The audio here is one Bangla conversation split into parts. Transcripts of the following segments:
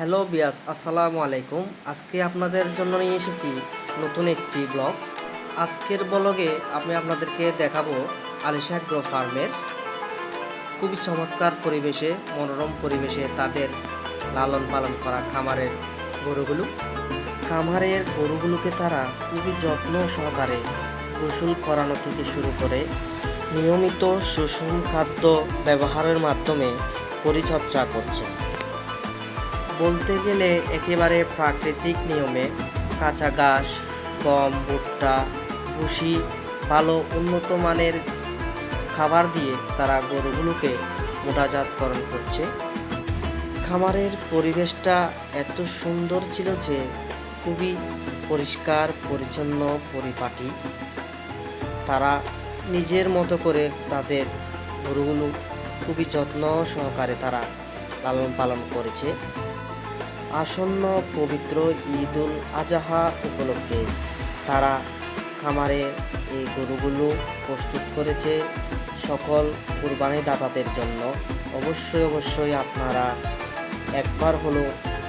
হ্যালো বিয়াস, আসসালামু আলাইকুম। আজকে আপনাদের জন্য নিয়ে এসেছি নতুন একটি ব্লগ। আজকের ব্লগে আমি আপনাদেরকে দেখাবো আলিশা গ্রো ফার্মের খুবই চমৎকার পরিবেশে, মনোরম পরিবেশে তাদের লালন পালন করা খামারের গরুগুলো। খামারের গরুগুলোকে তারা খুবই যত্ন সহকারে গোসল করানো থেকে শুরু করে নিয়মিত সুষম খাদ্য ব্যবহারের মাধ্যমে পরিচর্যা করছে। বলতে গেলে একেবারে প্রাকৃতিক নিয়মে কাঁচা ঘাস, গম, ভুট্টা, ভুসি, ভালো উন্নত মানের খাবার দিয়ে তারা গরুগুলোকে মোটাজাতকরণ করছে। খামারের পরিবেশটা এত সুন্দর ছিল যে খুবই পরিষ্কার, পরিচ্ছন্ন, পরিপাটি। তারা নিজের মতো করে তাদের গরুগুলো খুবই যত্ন সহকারে তারা লালন পালন করেছে। আসন্ন পবিত্র ঈদ উল আজহা উপলক্ষে তারা খামারে এই গরুগুলো প্রস্তুত করেছে সকল কুরবানি দাতাদের জন্য। অবশ্যই অবশ্যই আপনারা একবার হলো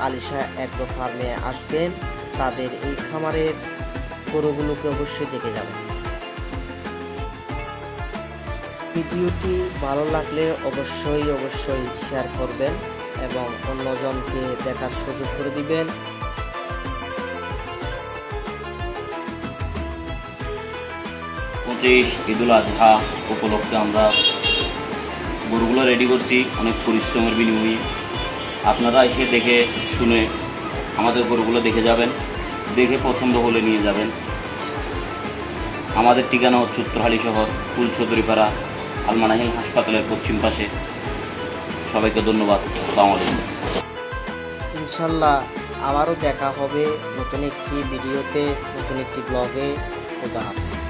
আলিশা অ্যাগ্রো ফার্মে আসবেন, তাদের এই খামারের গরুগুলোকে অবশ্যই দেখে যাবেন। ভিডিওটি ভালো লাগলে অবশ্যই অবশ্যই শেয়ার করবেন। এবং অন্যজনকে দেখার সুযোগ করে দিবেন। পঁচিশ ঈদুল আজহা উপলক্ষে আমরা গরুগুলো রেডি করছি, অনেক পরিশ্রমের বিনিময়ে। আপনারা এসে দেখে শুনে আমাদের গরুগুলো দেখে যাবেন, দেখে পছন্দ হলে নিয়ে যাবেন। আমাদের ঠিকানা হচ্ছে উত্তরহালি শহর, ফুলচৌধুরীপাড়া, আলমানাহিল হাসপাতালের পশ্চিম পাশে। সবাইকে ধন্যবাদ। আসসালামু আলাইকুম। ইনশাল্লাহ আবারও দেখা হবে নতুন একটি ভিডিওতে, নতুন একটি ব্লগে। খোদা হাফেজ।